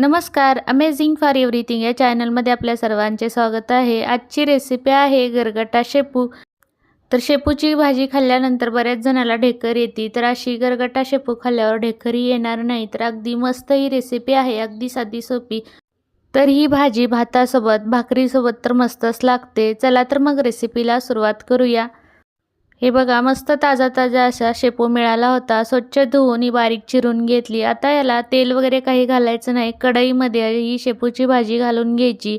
नमस्कार amazing for everything या चॅनलमध्ये आपल्या सर्वांचे स्वागत आहे. आजची रेसिपी आहे गरगटा शेपू. तर शेपूची भाजी खाल्ल्यानंतर बऱ्याच जणाला ढेकर येते. तर अशी गरगटा शेपू खाल्ल्यावर ढेकरही येणार नाही. तर अगदी मस्त ही रेसिपी आहे. अगदी साधी सोपी. तर ही भाजी भातासोबत भाकरीसोबत तर मस्तच लागते. चला तर मग रेसिपीला सुरुवात करूया. हे बघा मस्त ताजा ताजा असा शेपू मिळाला होता. स्वच्छ धुवून ही बारीक चिरून घेतली. आता याला तेल वगैरे काही घालायचं नाही. कढईमध्ये ही शेपूची भाजी घालून घ्यायची.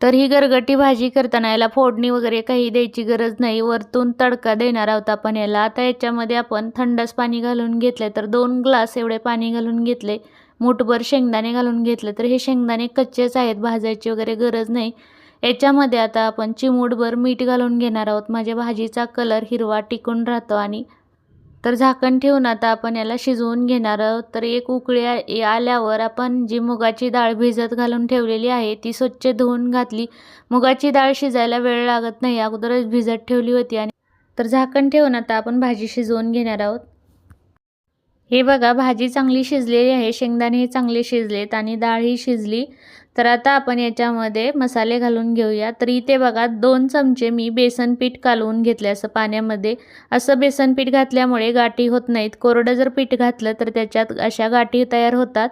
तर ही गरगटी भाजी करताना याला फोडणी वगैरे काही द्यायची गरज नाही. वरतून तडका देणार आहोत आपण याला. आता याच्यामध्ये आपण थंडच पाणी घालून घेतले तर दोन ग्लास एवढे पाणी घालून घेतले मुठभर शेंगदाणे घालून घेतले. तर हे शेंगदाणे कच्चेच आहेत. भाजायची वगैरे गरज नाही. याच्यामध्ये आता आपण चिमूटभर मीठ घालून घेणार आहोत. माझ्या भाजीचा कलर हिरवा टिकून राहतो आणि तर झाकण ठेवून आता आपण याला शिजवून घेणार आहोत. तर एक उकळी आल्यावर आपण जी मुगाची डाळ भिजत घालून ठेवलेली आहे ती स्वच्छ धुवून घातली. मुगाची डाळ शिजायला वेळ लागत नाही. अगोदरच भिजत ठेवली होती आणि तर झाकण ठेवून आता आपण भाजी शिजवून घेणार आहोत. हे बघा भाजी चांगली शिजलेली आहे शेंगदाणे हे चांगले शिजलेत आणि डाळ ही शिजली. तर आता आपण याच्यामध्ये मसाले घालून घेऊया. तर इथे बघा दोन चमचे मी बेसन पीठ कालवून घेतले असं पाण्यामध्ये. असं बेसन पीठ घातल्यामुळे गाठी होत नाहीत. कोरडं जर पीठ घातलं तर त्याच्यात अशा गाठी तयार होतात.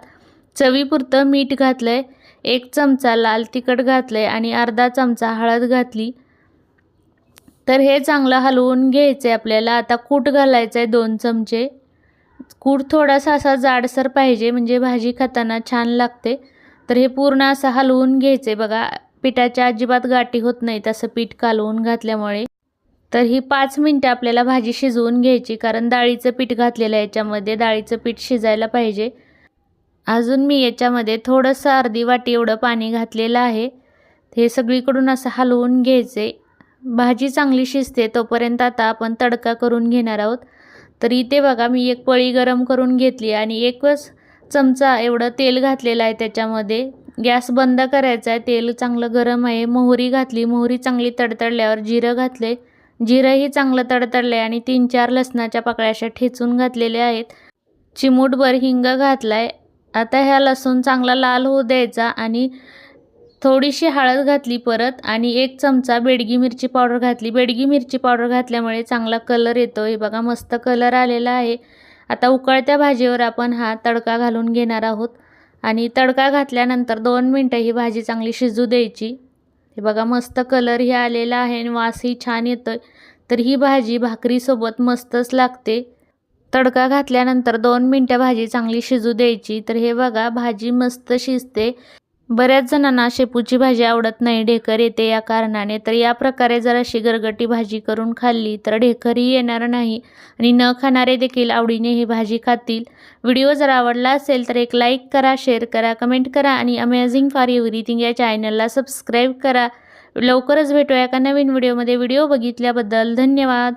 चवीपुरतं मीठ घातलं आहे एक चमचा लाल तिखट घातलं आहे आणि अर्धा चमचा हळद घातली. तर हे चांगलं हलवून घ्यायचं आहे आपल्याला. आता कूट घालायचं आहे दोन चमचे. कूट थोडासा असा जाडसर पाहिजे म्हणजे भाजी खाताना छान लागते. तर हे पूर्ण असं हलवून घ्यायचे बघा. पिठाच्या अजिबात गाठी होत नाहीत असं पीठ कालवून घातल्यामुळे. तर ही पाच मिनटं आपल्याला भाजी शिजवून घ्यायची कारण डाळीचं पीठ घातलेलं आहे याच्यामध्ये. डाळीचं पीठ शिजायला पाहिजे. अजून मी याच्यामध्ये थोडंसं अर्धी वाटी एवढं पाणी घातलेलं आहे. हे सगळीकडून असं हलवून घ्यायचे भाजी चांगली शिजते तोपर्यंत आता आपण तडका करून घेणार आहोत. तर इथे बघा मी एक पळी गरम करून घेतली आणि एकच चमचा एवढं तेल घातलेलं आहे त्याच्यामध्ये. गॅस बंद करायचा आहे तेल चांगलं गरम आहे. मोहरी घातली मोहरी चांगली तडतडल्यावर जिरं घातले जिरंही चांगलं तडतडलं आहे आणि तीन चार लसणाच्या पाकळ्याशा ठेचून घातलेल्या आहेत. चिमूटभर हिंग घातला आहे आता ह्या लसूण चांगला लाल होऊ द्यायचा आणि थोडीशी हळद घातली परत आणि एक चमचा बेडगी मिरची पावडर घातली. बेडगी मिरची पावडर घातल्यामुळे चांगला कलर येतो. हे बघा मस्त कलर आलेला आहे. आता उकळत्या भाजीवर आपण हा तडका घालून घेणार आहोत. आणि तडका घातल्यानंतर दोन मिनटं ही भाजी चांगली शिजू द्यायची. हे बघा मस्त कलर ही आलेला आहे आणि वासही छान येतो तर ही भाजी भाकरीसोबत मस्तच लागते. तडका घातल्यानंतर दोन मिनटं भाजी चांगली शिजू द्यायची. तर हे बघा भाजी मस्त शिजते. बऱ्याच जणांना शेपूची भाजी आवडत नाही. ढेकर येते या कारणाने. तर या प्रकारे जर अशी गरगटी भाजी करून खाल्ली तर ढेकरही येणार नाही आणि न खाणारे देखील आवडीने ही भाजी खातील. व्हिडिओ जर आवडला असेल तर एक लाईक करा शेअर करा कमेंट करा आणि अमेझिंग फॉर एव्हरीथिंग या चॅनलला सबस्क्राईब करा. लवकरच भेटूया एका नवीन व्हिडिओमध्ये. व्हिडिओ बघितल्याबद्दल धन्यवाद.